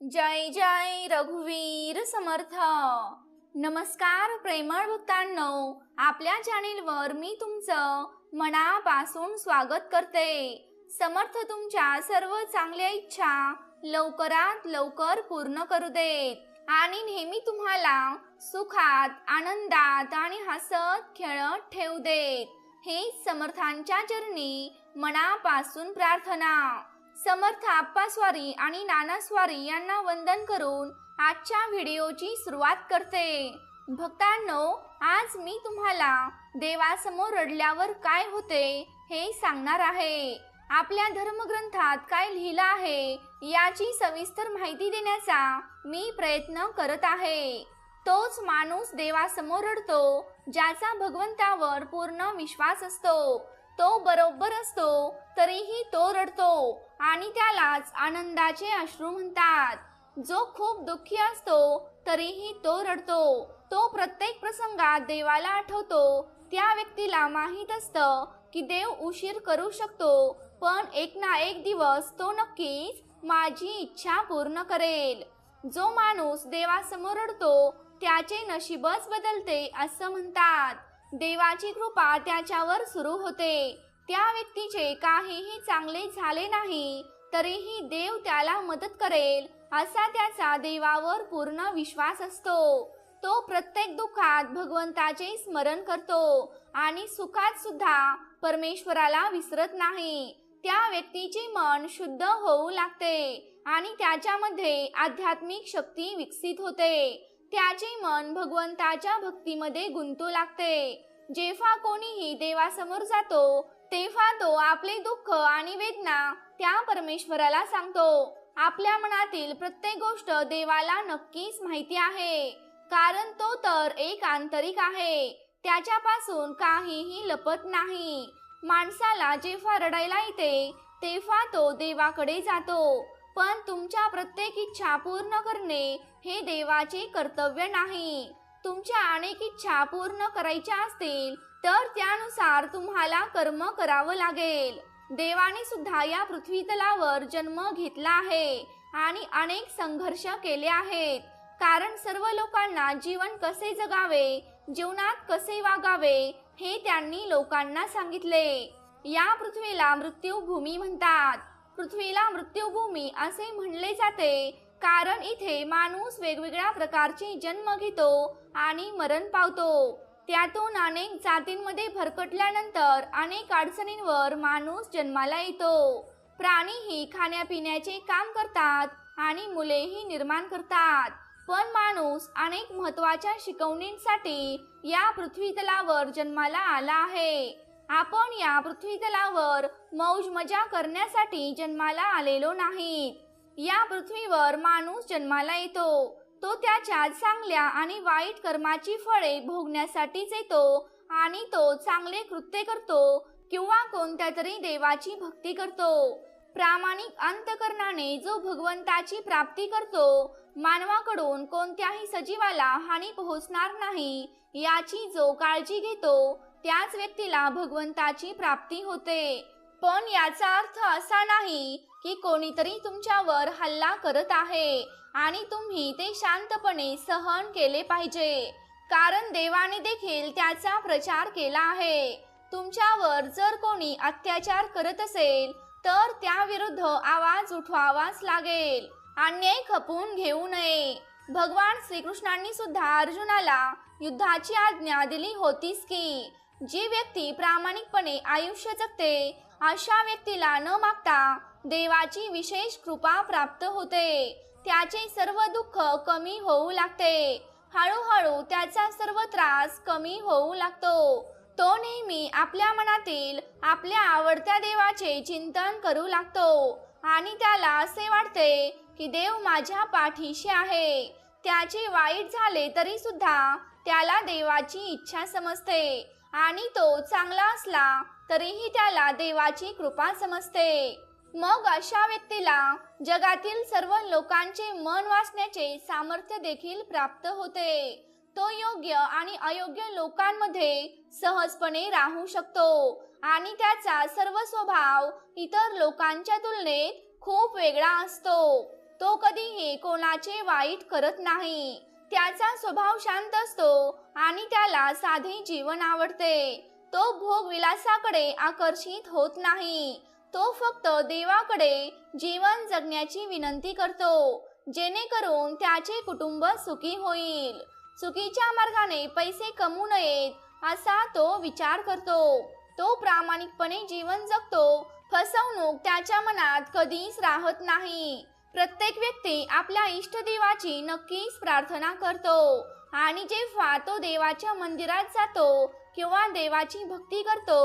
जय जय रघुवीर समर्थ. नमस्कार प्रेमळ भक्तांनो आपल्या चॅनेलवर मी तुमचं मनापासून स्वागत करते. समर्थ तुमच्या सर्व चांगल्या इच्छा लवकरात लवकर पूर्ण करू देत आणि नेहमी तुम्हाला सुखात आनंदात आणि हसत खेळत ठेवू देत. हे समर्थांच्या चरणी मनापासून प्रार्थना. समर्थ आप्पा स्वारी आणि नानास्वारी यांना वंदन करून आजच्या व्हिडिओची सुरुवात करते. भक्तांनो आज मी तुम्हाला देवासमोर रडल्यावर काय होते हे सांगणार आहे. आपल्या धर्मग्रंथात काय लिहिलं आहे याची सविस्तर माहिती देण्याचा मी प्रयत्न करत आहे. तोच माणूस देवासमोर रडतो ज्याचा भगवंतावर पूर्ण विश्वास असतो. तो बरोबर असतो तरीही तो रडतो आणि त्यालाच आनंदाचे अश्रू म्हणतात. जो खूप दुःखी असतो तरीही तो रडतो. तो प्रत्येक प्रसंगात देवाला आठवतो. त्या व्यक्तीला माहीत असतं की देव उशीर करू शकतो पण एक ना एक दिवस तो नक्कीच माझी इच्छा पूर्ण करेल. जो माणूस देवासमोर रडतो त्याचे नशीबच बदलते असं म्हणतात. देवाची कृपा त्याच्यावर सुरू होते. त्या व्यक्तीचे काहीही चांगले झाले नाही तरीही देव त्याला मदत करेल असा त्याचा देवावर पूर्ण विश्वास असतो. तो प्रत्येक दुःखात भगवंताचे स्मरण करतो आणि सुखात सुद्धा परमेश्वराला विसरत नाही. त्या व्यक्तीचे मन शुद्ध होऊ लागते आणि त्याच्यामध्ये आध्यात्मिक शक्ती विकसित होते. त्याचे मन भगवंताच्या भक्तीमध्ये गुंतू लागते. जेव्हा कोणीही देवासमोर जातो तेव्हा तो आपले दुःख आणि वेदना त्या परमेश्वराला सांगतो. आपल्या मनातील प्रत्येक गोष्ट देवाला नक्कीच माहिती आहे कारण तो तर एक आंतरिक आहे. त्याच्यापासून काहीही लपत नाही. माणसाला जेव्हा रडायला येते तेव्हा तो देवाकडे जातो. पण तुमच्या प्रत्येक इच्छा पूर्ण करणे हे देवाचे कर्तव्य नाही. तुमच्या अनेक इच्छा पूर्ण करायच्या असतील तर त्यानुसार तुम्हाला कर्म करावं लागेल. देवाने सुद्धा या पृथ्वीतलावर जन्म घेतला आहे आणि अनेक संघर्ष केले आहेत. कारण सर्व लोकांना जीवन कसे जगावे जीवनात कसे वागावे हे त्यांनी लोकांना सांगितले. या पृथ्वीला मृत्यूभूमी म्हणतात. पृथ्वीला मृत्यूभूमी असे म्हणले जाते. कारण इथे माणूस वेगवेगळ्या प्रकारचे जन्म घेतो आणि मरण पावतो. त्यातून अनेक जातींमध्ये भरकटल्यानंतर अनेक अडचणींवर माणूस जन्माला येतो. प्राणीही खाण्यापिण्याचे काम करतात आणि मुलेही निर्माण करतात. पण माणूस अनेक महत्त्वाच्या शिकवणींसाठी या पृथ्वीतलावर जन्माला आला आहे. आपण या पृथ्वीतलावर मौज मजा करण्यासाठी जन्माला आलेलो नाहीत. या पृथ्वीवर माणूस जन्माला येतो. तो त्याच्या चांगल्या आणि वाईट कर्माची फळे भोगण्यासाठीच येतो आणि तो चांगले कृत्य करतो किंवा कोणत्या तरी देवाची भक्ती करतो. प्रामाणिक अंतकरणाने जो भगवंताची प्राप्ती करतो मानवाकडून कोणत्याही सजीवाला हानी पोहोचणार नाही याची जो काळजी घेतो त्याच व्यक्तीला भगवंताची प्राप्ती होते. पण याचा अर्थ असा नाही की कोणीतरी तुमच्यावर हल्ला करत आहे आणि तुम्ही ते शांतपणे सहन केले पाहिजे. कारण देवाने देखील त्याचा प्रचार केला आहे. तुमच्यावर जर कोणी अत्याचार करत असेल तर त्याविरुद्ध आवाज उठवावाच लागेल. अन्याय खपून घेऊ नये. भगवान श्रीकृष्णांनी सुद्धा अर्जुनाला युद्धाची आज्ञा दिली होतीस की जी व्यक्ती प्रामाणिकपणे आयुष्य जगते अशा व्यक्तीला न मागता देवाची विशेष कृपा प्राप्त होते. त्याचे सर्व दुःख कमी होऊ लागते. हळूहळू त्याचा सर्व त्रास कमी होऊ लागतो. तो नेहमी आपल्या मनातील आपल्या आवडत्या देवाचे चिंतन करू लागतो आणि त्याला असे वाटते की देव माझ्या पाठीशी आहे. त्याचे वाईट झाले तरी सुद्धा त्याला देवाची इच्छा समजते. आणि तो चांगला असला तरीही त्याला देवाची कृपा समजते. मग अशा व्यक्तीला जगातील सर्व लोकांचे मन वाचण्याचे सामर्थ्य देखील प्राप्त होते. तो योग्य आणि अयोग्य लोकांमध्ये सहजपणे राहू शकतो आणि त्याचा सर्व स्वभाव इतर लोकांच्या तुलनेत खूप वेगळा असतो. तो कधीही कोणाचे वाईट करत नाही. त्याचा स्वभाव शांत असतो आणि त्याला साधे जीवन आवडते. तो भोग विलासाकडे आकर्षित होत नाही. तो फक्त देवाकडे जीवन जगण्याची विनंती करतो जेणेकरून त्याचे कुटुंब सुखी होईल. चुकीच्या मार्गाने पैसे कमवू नयेत असा तो विचार करतो. तो प्रामाणिकपणे जीवन जगतो फसवणूक त्याच्या मनात कधीच राहत नाही. प्रत्येक व्यक्ती आपल्या इष्टदेवाची नक्कीच प्रार्थना करतो. आणि जेव्हा तो देवाच्या मंदिरात जातो किंवा देवाची भक्ती करतो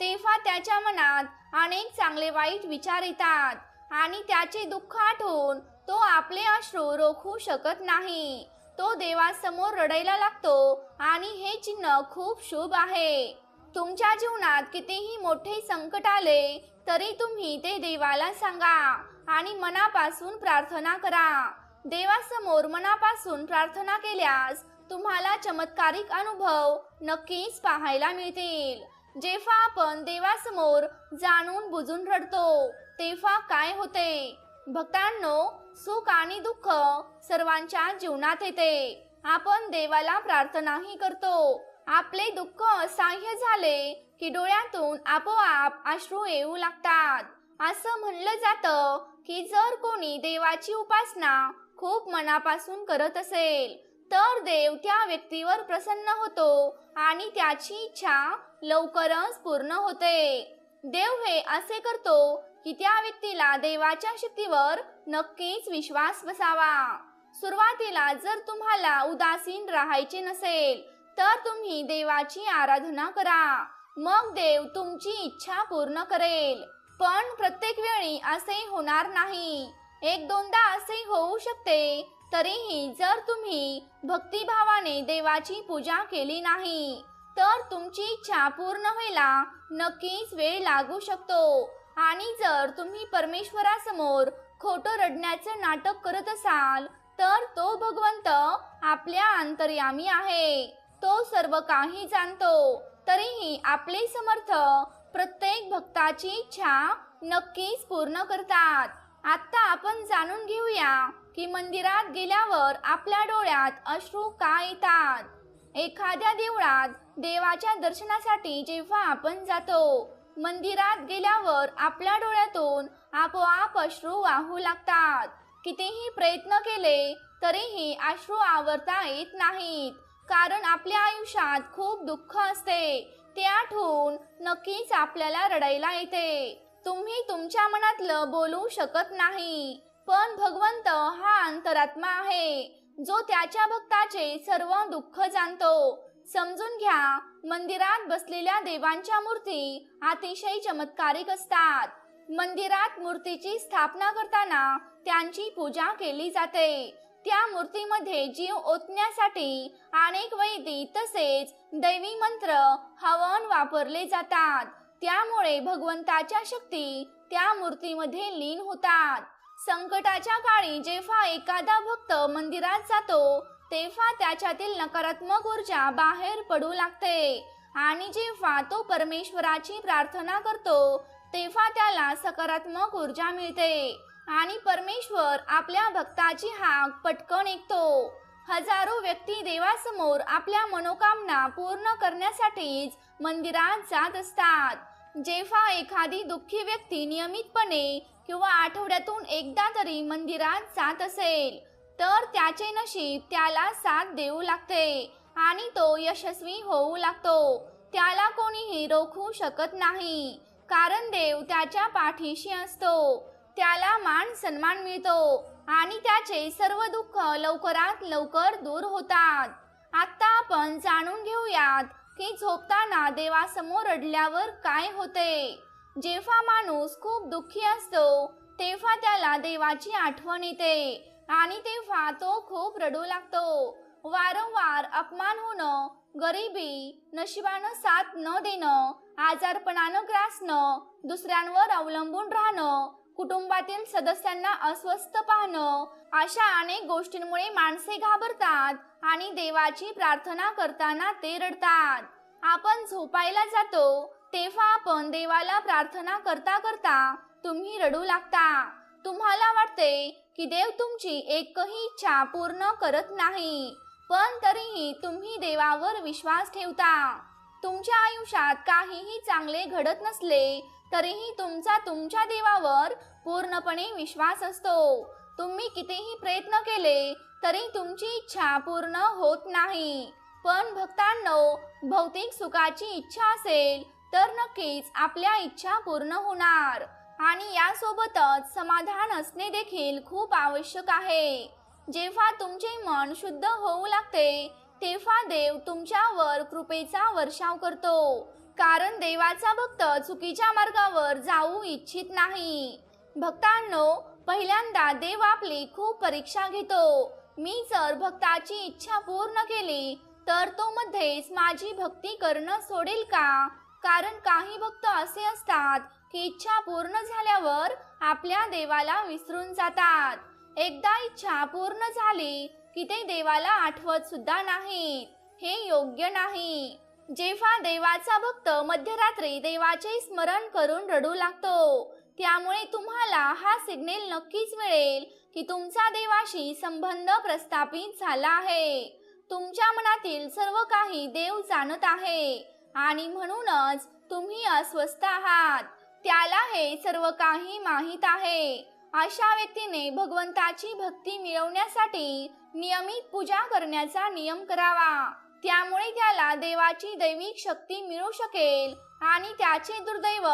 तेव्हा त्याच्या मनात अनेक चांगले वाईट विचार येतात आणि त्याचे दुःख आठवून तो आपले अश्रू रोखू शकत नाही. तो देवासमोर रडायला लागतो आणि हे चिन्ह खूप शुभ आहे. तुमच्या जीवनात कितीही मोठे संकट आले तरी तुम्ही ते देवाला सांगा आणि मनापासून प्रार्थना करा. देवासमोर मनापासून प्रार्थना केल्यास तुम्हाला चमत्कारिक अनुभव नक्कीच पाहायला मिळतील. जेव्हा आपण देवासमोर जाणून बुजून रडतो तेव्हा काय होते? भक्तांनो सुख आणि दुःख सर्वांच्या जीवनात येते. आपण देवाला प्रार्थनाही करतो. आपले दुःख असह्य झाले की डोळ्यातून आपोआप अश्रू येऊ लागतात. असं म्हणलं जातं की जर कोणी देवाची उपासना खूप मनापासून करत असेल तर देव त्या व्यक्तीवर प्रसन्न होतो आणि त्याची इच्छा लवकरच पूर्ण होते. देव हे असे करतो की त्या व्यक्तीला देवाच्या शक्तीवर नक्कीच विश्वास बसावा. सुरुवातीला जर तुम्हाला उदासीन राहायचे नसेल तर तुम्ही देवाची आराधना करा. मग देव तुमची इच्छा पूर्ण करेल. पण प्रत्येक वेळी असे होणार नाही. एक दोनदा असे होऊ शकते. तरीही जर तुम्ही भक्तिभावाने देवाची पूजा केली नाही तर तुमची इच्छा पूर्ण व्हायला नक्कीच वेळ लागू शकतो. आणि जर तुम्ही परमेश्वरासमोर खोटं रडण्याचं नाटक करत असाल तर तो भगवंत आपल्या अंतर्यामी आहे. तो सर्व काही जाणतो. तरीही आपले समर्थ प्रत्येक भक्ताची इच्छा नक्कीच पूर्ण करतात. आत्ता आपण जाणून घेऊया की मंदिरात गेल्यावर आपल्या डोळ्यात अश्रू का येतात? एखाद्या देवळात देवाच्या दर्शनासाठी जेव्हा आपण जातो मंदिरात गेल्यावर आपल्या डोळ्यातून आपोआप अश्रू वाहू लागतात. कितीही प्रयत्न केले तरीही अश्रू आवरता येत नाहीत. कारण आपल्या आयुष्यात खूप दुःख असते. ते आठवून नक्कीच आपल्याला रडायला येते. तुम्ही तुमच्या मनातलं बोलू शकत नाही. पण भगवंत हा अंतरात्मा आहे जो त्याच्या भक्ताचे सर्व दुःख जाणतो. समजून घ्या मंदिरात बसलेल्या देवांच्या मूर्ती अतिशय चमत्कारिक असतात. मंदिरात मूर्तीची स्थापना करताना त्यांची पूजा केली जाते. त्या मूर्तीमध्ये जीव ओतण्यासाठी अनेक वैदी तसेच दैवी मंत्र हवन वापरले जातात. त्यामुळे भगवंताच्या शक्ती त्या मूर्तीमध्ये लीन होतात. संकटाच्या काळी जेव्हा एखादा भक्त मंदिरात जातो तेव्हा त्याच्यातील नकारात्मक ऊर्जा बाहेर पडू लागते. आणि जेव्हा तो परमेश्वराची प्रार्थना करतो तेव्हा त्याला सकारात्मक ऊर्जा मिळते. आणि परमेश्वर आपल्या भक्ताची हाक पटकन ऐकतो. हजारो व्यक्ती देवासमोर आपल्या मनोकामना पूर्ण करण्यासाठीच मंदिरात जात असतात. जेव्हा एखादी दुःखी व्यक्ती नियमितपणे किंवा आठवड्यातून एकदा तरी मंदिरात जात असेल तर त्याचे नशीब त्याला साथ देऊ लागते आणि तो यशस्वी होऊ लागतो. त्याला कोणीही रोखू शकत नाही. कारण देव त्याच्या पाठीशी असतो. त्याला मान सन्मान मिळतो. आणि त्याचे सर्व दुःख लवकरात लवकर दूर होतात. आता आपण जाणून घेऊयात की झोपताना देवासमोर रडल्यावर काय होते. जेव्हा माणूस खूप दुःखी असतो तेव्हा त्याला देवाची आठवण येते आणि तेव्हा तो खूप रडू लागतो. वारंवार अपमान होणं गरिबी नशिबानं साथ न देणं आजारपणानं ग्रासणं दुसऱ्यांवर अवलंबून राहणं कुटुंबातील सदस्यांना अस्वस्थ पाहणं अशा अनेक गोष्टींमुळे माणसे घाबरतात आणि देवाची प्रार्थना करताना ते रडतात. आपण झोपायला जातो तेव्हा आपण देवाला प्रार्थना करता करता तुम्ही रडू लागता. तुम्हाला वाटते की देव तुमची एकही इच्छा पूर्ण करत नाही पण तरीही तुम्ही देवावर विश्वास ठेवता. तुमच्या आयुष्यात काहीही चांगले घडत नसले तरीही तुमचा तुमच्या देवावर पूर्णपणे विश्वास असतो. तुम्ही कितीही प्रयत्न केले तरी तुमची इच्छा पूर्ण होत नाही. पण भक्तांनो भौतिक सुखाची इच्छा असेल तर नक्कीच आपल्या इच्छा पूर्ण होणार. आणि यासोबतच समाधान असणे देखील खूप आवश्यक आहे. जेव्हा तुमचे मन शुद्ध होऊ लागते तेव्हा देव तुमच्यावर कृपेचा वर्षाव करतो. कारण देवाचा भक्त चुकीच्या मार्गावर जाऊ इच्छित नाही. भक्तांनो पहिल्यांदा देव आपली खूप परीक्षा घेतो. मी जर भक्ताची इच्छा पूर्ण केली तर तो मध्येच माझी भक्ती करणं सोडेल का? कारण काही भक्त असे असतात की इच्छा पूर्ण झाल्यावर आपल्या देवाला विसरून जातात. एकदा इच्छा पूर्ण झाली की ते देवाला आठवत सुद्धा नाहीत. हे योग्य नाही. जेव्हा देवाचा भक्त मध्यरात्री देवाचे स्मरण करून रडू लागतो त्यामुळे तुम्हाला हा सिग्नेल नक्कीच मिळेल की तुमचा देवाशी संबंध प्रस्थापित झाला आहे. तुमच्या मनातील सर्व काही देव जाणत आहे आणि म्हणूनच तुम्ही अस्वस्थ आहात. त्याला हे सर्व काही माहीत आहे. अशा व्यक्तीने भगवंताची भक्ती मिळवण्यासाठी नियमित पूजा करण्याचा नियम करावा. त्यामुळे त्याला देवाची दैविक शक्ती मिळू शकेल आणि त्याचे दुर्दैव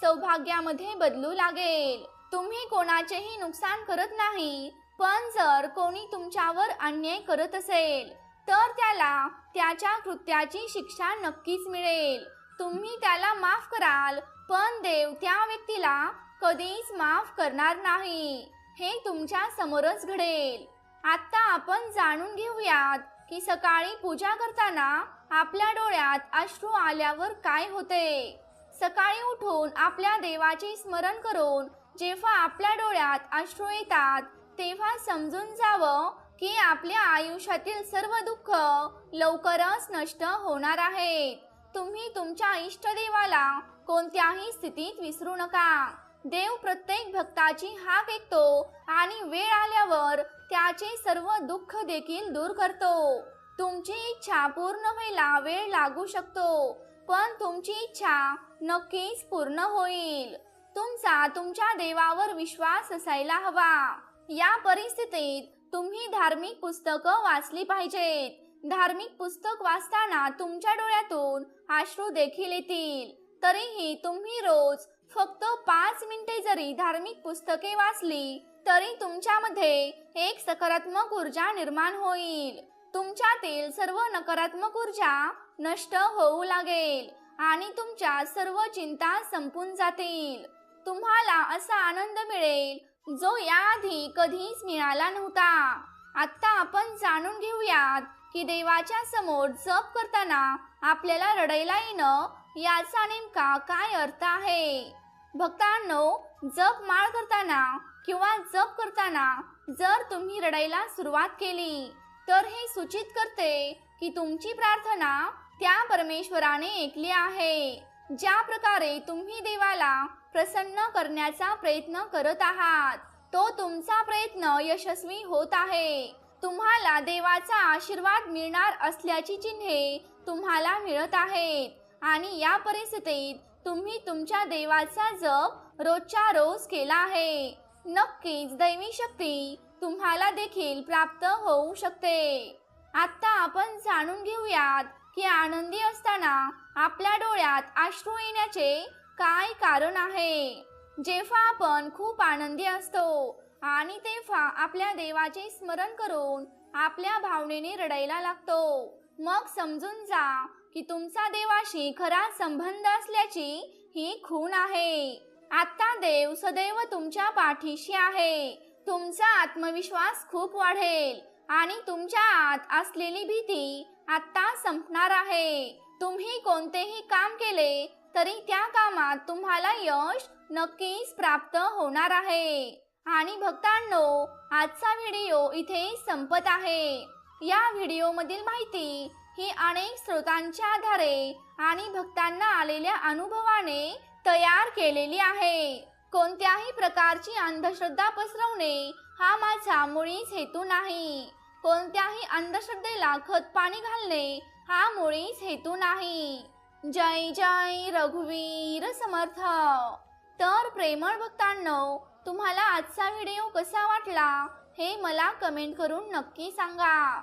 सौभाग्यामध्ये बदलू लागेल. तुम्ही कोणाचेही नुकसान करत नाही पण जर कोणी तुमच्यावर अन्याय करत असेल तर त्याला त्याच्या कृत्याची शिक्षा नक्कीच मिळेल. तुम्ही त्याला माफ कराल पण देव त्या व्यक्तीला कधीच माफ करणार नाही. हे तुमच्या समोरच घडेल. आता आपण जाणून घेऊयात की सकाळी पूजा करताना आपल्या डोळ्यात अश्रू आल्यावर काय होते? सकाळी उठून आपल्या देवाचे स्मरण करून जेव्हा आपल्या डोळ्यात अश्रू येतात तेव्हा समजून जावं की आपल्या आयुष्यातील सर्व दुःख लवकरच नष्ट होणार आहेत. तुम्ही तुमच्या इष्टदेवाला कोणत्याही स्थितीत विसरू नका. देव प्रत्येक भक्ताची हाक ऐकतो आणि वेळ आल्यावर त्याचे सर्व दुःख देखील दूर करतो. तुमची इच्छा पूर्ण व्हायला वेळ लागू शकतो. पण तुमची इच्छा नक्कीच पूर्ण होईल. तुमचा तुमच्या देवावर विश्वास असायला हवा. या परिस्थितीत तुम्ही धार्मिक पुस्तकं वाचली पाहिजेत. धार्मिक पुस्तक वाचताना तुमच्या डोळ्यातून अश्रू देखील येतील. तरीही तुम्ही रोज फक्त पाच मिनिटे जरी धार्मिक पुस्तके वाचली तरी तुमच्यामध्ये एक सकारात्मक ऊर्जा निर्माण होईल. तुमच्यातील सर्व नकारात्मक ऊर्जा नष्ट होऊ लागेल आणि तुमच्या सर्व चिंता संपून जातील. तुम्हाला असा आनंद मिळेल जो याआधी कधीच मिळाला नव्हता. आत्ता आपण जाणून घेऊयात की देवाच्या समोर जप करताना आपल्याला रडायला येणं याचा नेमका काय अर्थ आहे? भक्तांनो जप माळ करताना किंवा जप करताना जर तुम्ही रडायला सुरुवात केली तर हे सूचित करते की तुमची प्रार्थना त्या परमेश्वराने ऐकली आहे ज्या प्रकारे तुम्ही देवाला प्रसन्न करण्याचा प्रयत्न करत आहात. तो तुमचा प्रयत्न यशस्वी होत आहे. तुम्हाला देवाचा आशीर्वाद मिळणार असल्याची चिन्हे तुम्हाला मिळत आहेत आणि या परिस्थितीत तुम्ही तुमच्या देवाचा जप रोजच्या रोज केला आहे. नक्कीच दैवी शक्ती तुम्हाला देखील प्राप्त होऊ शकते. आता आपण जाणून घेऊयात की आनंदी असताना आपल्या डोळ्यात अश्रू येण्याचे काय कारण आहे. जेव्हा आपण खूप आनंदी असतो आणि तेव्हा आपल्या देवाचे स्मरण करून आपल्या भावनेने रडायला लागतो. मग समजून जा की तुमचा देवाशी खरा संबंध असल्याची ही खूण आहे. आता देव सदैव तुमच्या पाठीशी आहे. तुमचा आत्मविश्वास खूप वाढेल आणि तुमच्या आत असलेली भीती आता संपणार आहे. तुम्ही कोणतेही काम केले तरी त्या कामात तुम्हाला यश नक्कीच प्राप्त होणार आहे. आणि भक्तांनो आजचा व्हिडिओ इथे संपत आहे. या व्हिडिओमधील माहिती ही अनेक स्रोतांच्या आधारे आणि भक्तांना आलेल्या अनुभवाने तयार केलेली आहे. कोणत्याही प्रकारची अंधश्रद्धा पसरवणे हा माझा मुळीच हेतू नाही. कोणत्याही अंधश्रद्धेला खत पाणी घालणे हा मुळीच हेतू नाही. जय जय रघुवीर समर्थ. तर प्रेमळ भक्तांनो तुम्हाला आजचा व्हिडिओ कसा वाटला हे मला कमेंट करून नक्की सांगा.